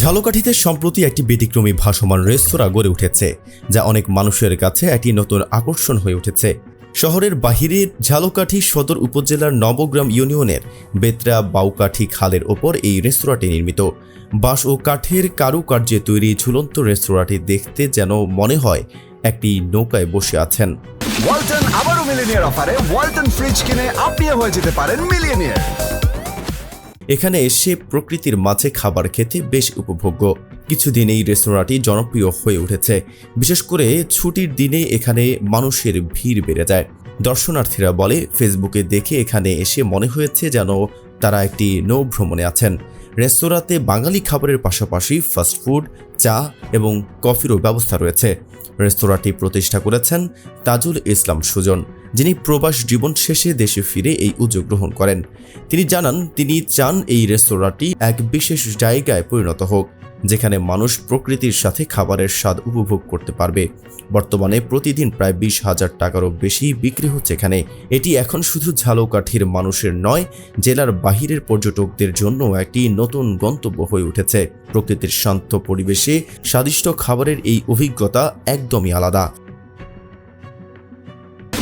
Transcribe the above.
ঝালকাঠিতে সম্প্রতি একটি ব্যতিক্রমী ভাসমান রেস্তোরাঁ গড়ে উঠেছে, যা অনেক মানুষের কাছে একটি নতুন আকর্ষণ হয়ে উঠেছে। শহরের বাহিরের ঝালকাঠি সদর উপজেলার নবগ্রাম ইউনিয়নের বেত্রা বাউকাঠি খালের ওপর এই রেস্তোরাঁটি নির্মিত। বাঁশ ও কাঠের কারুকার্যে তৈরি ঝুলন্ত রেস্তোরাঁটি দেখতে যেন মনে হয় একটি নৌকায় বসে আছেন। ওয়ালটন আবারও মিলিনিয়ার অফারে ওয়ালটন ফ্রিজ কিনে আপনিও হয়ে যেতে পারেন মিলিয়নিয়ার। এখানে এসে প্রকৃতির মাঝে খাবার খেতে বেশ উপভোগ্য। কিছুদিন এই রেস্তোরাঁটি জনপ্রিয় হয়ে উঠেছে। বিশেষ করে ছুটির দিনে এখানে মানুষের ভিড় বেড়ে যায়। দর্শনার্থীরা বলে, ফেসবুকে দেখে এখানে এসে মনে হয়েছে যেন তারা একটি নৌ ভ্রমণে আছেন। রেস্তোরাঁতে বাঙালি খাবারের পাশাপাশি ফাস্টফুড চা এবং কফিরও ব্যবস্থা রয়েছে। রেস্তোরাঁটি প্রতিষ্ঠা করেছেন তাজুল ইসলাম সুজন। যিনি প্রবাস জীবন শেষে দেশে ফিরে এই উদ্যোগ গ্রহণ করেন। তিনি জানান, তিনি চান এই রেস্তোরাঁটি এক বিশেষ জায়গায় পরিণত হোক, যেখানে মানুষ প্রকৃতির সাথে খাবারের স্বাদ উপভোগ করতে পারবে। বর্তমানে প্রতিদিন প্রায় বিশ হাজার টাকারও বেশি বিক্রি হচ্ছে এখানে। এটি এখন শুধু ঝালকাঠির মানুষের নয়, জেলার বাহিরের পর্যটকদের জন্য একটি নতুন গন্তব্য হয়ে উঠেছে। প্রকৃতির শান্ত পরিবেশে স্বাদিষ্ট খাবারের এই অভিজ্ঞতা একদমই আলাদা।